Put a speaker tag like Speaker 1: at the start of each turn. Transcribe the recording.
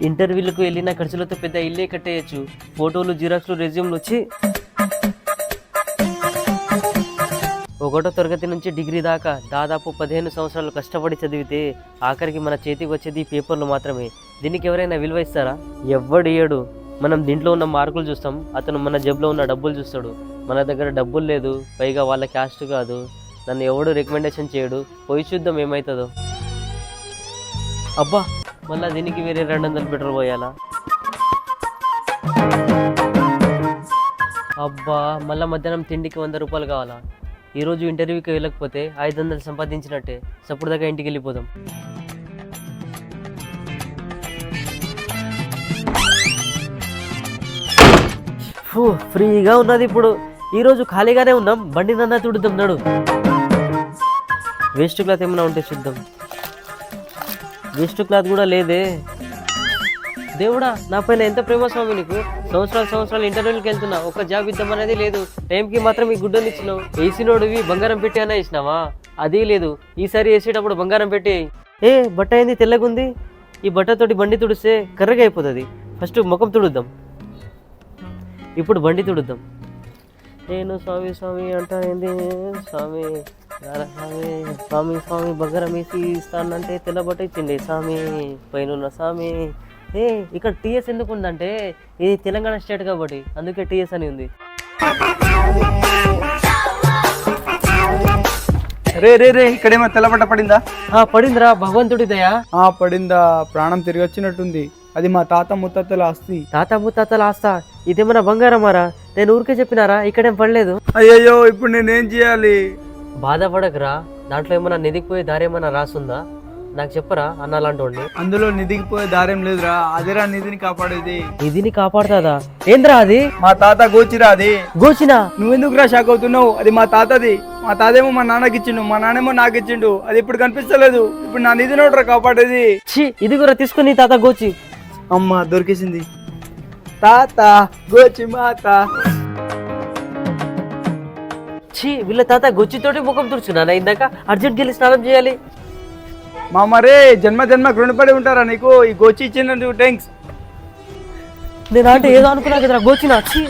Speaker 1: ఇంటర్వ్యూలకు వెళ్ళిన ఖర్చులతో పెద్ద ఇల్లే కట్టేయచ్చు. ఫోటోలు జిరాక్స్లు రెజ్యూమ్లు వచ్చి ఒకటో తరగతి నుంచి డిగ్రీ దాకా దాదాపు పదిహేను సంవత్సరాలు కష్టపడి చదివితే ఆఖరికి మన చేతికి వచ్చేది పేపర్లు మాత్రమే. దీనికి ఎవరైనా విలువ ఇస్తారా? ఎవ్వడియడు మనం దీంట్లో ఉన్న మార్కులు చూస్తాం. అతను మన జబ్బులో ఉన్న డబ్బులు చూస్తాడు. మన దగ్గర డబ్బులు లేదు. పైగా వాళ్ళ క్యాస్ట్ కాదు. నన్ను ఎవడు రికమెండేషన్ చేయడు. పోయి చూద్దాం ఏమవుతుందో అబ్బా! మళ్ళీ దీనికి వేరే రెండు వందలు పెట్రోల్ పోయాలా? అబ్బా మళ్ళీ మధ్యాహ్నం తిండికి వంద రూపాయలు కావాలా? ఈరోజు ఇంటర్వ్యూకి వెళ్ళకపోతే ఐదు వందలు సంపాదించినట్టే. సప్పుడు దాకా ఇంటికి వెళ్ళిపోదాం. ఫ్రీగా ఉన్నది ఇప్పుడు. ఈరోజు ఖాళీగానే ఉన్నాం. బండి నన్న తుడుద్దాం నడు వేస్ట్ క్లాత్ ఏమైనా ఉంటే చూద్దాం. వేస్ట్ క్లాత్ కూడా లేదే. దేవుడా నా పైన ఎంత ప్రేమ స్వామి నీకు? సంవత్సరాలు సంవత్సరాలు ఇంటర్వ్యూకి వెళ్తున్నా ఒక జాబ్ ఇద్దాం అనేది లేదు. టైంకి మాత్రం ఈ గుడ్డలు ఇచ్చినావు. వేసినోడివి బంగారం పెట్టి అన్నా ఇచ్చినావా? అది లేదు. ఈసారి వేసేటప్పుడు బంగారం పెట్టి ఏ బట్ట ఏంది? తెల్లగుంది? ఈ బట్టతోటి బండి తుడిస్తే కర్రగా అయిపోతుంది. ఫస్ట్ ముఖం తుడుద్దాం. ఇప్పుడు బండి తుడుద్దాం. నేను స్వామి స్వామి అంటా ఏంది? స్వామి స్వామి స్వామి స్వామి బంగారం వేసి ఇస్తానంటే తెల్ల బట్ట ఇచ్చింది స్వామి పైన స్వామి. ఏ ఇక్కడ టీఎస్ ఎందుకు ఉందంటే ఇది తెలంగాణ స్టేట్ కాబట్టి అందుకే టీఎస్ అని ఉంది.
Speaker 2: రే రే రే ఇక్కడేమో తెల్లబట్ట పడిందా?
Speaker 1: ఆ పడిందిరా భగవంతుడి దయా.
Speaker 2: ఆ పడిందా ప్రాణం తిరిగి వచ్చినట్టుంది. అది మా తాత ముత్తత్తల ఆస్తి.
Speaker 1: తాత ముత్తాతల ఆస్తా? ఇదేమన్నా బంగారమారా? నేను ఊరికే చెప్పినారా ఇక్కడేం పడలేదు?
Speaker 2: అయ్యయ్యో ఇప్పుడు నేనేం చేయాలి?
Speaker 1: బాధపడకరా. దాంట్లో ఏమన్నా నిధికిపోయే దారి ఏమన్నా రాసుందా? నాకు చెప్పరా అన్న అలాంటి
Speaker 2: అందులో నిధికిపోయే దారేం లేదురా. అదేరా నిధిని కాపాడేది.
Speaker 1: నిధిని కాపాడుతుందా? ఏంద్రా అది?
Speaker 2: మా తాత గోచిరా అది.
Speaker 1: గోచినా?
Speaker 2: నువ్వెందుకురా షాక్ అవుతున్నావు? అది మా తాతది. మా తాతేమో మా నాన్నకి ఇచ్చిండు. మా నాన్నేమో నాకు ఇచ్చిండు. అది ఇప్పుడు కనిపిస్తలేదు. ఇప్పుడు నా నిధి నోట్రా కాపాడేది?
Speaker 1: ఛీ ఇది కూడా తీసుకుని తాత గోచి.
Speaker 2: అమ్మ దొరికేసింది. తాత గోచి మాత.
Speaker 1: ఛీ వీళ్ళ తాత గొచ్చితోటి ముఖం తుడుచున్నానా ఇందాక అర్జెంట్ వెళ్ళి స్నానం చేయాలి.
Speaker 2: మా మరే జన్మ జన్మ రుణపడి ఉంటారా నీకు? ఈ గోచి ఇచ్చినందుకు థ్యాంక్స్
Speaker 1: నేను అంటే ఏదో అనుకున్నా కదరా గోచిన ఛీ.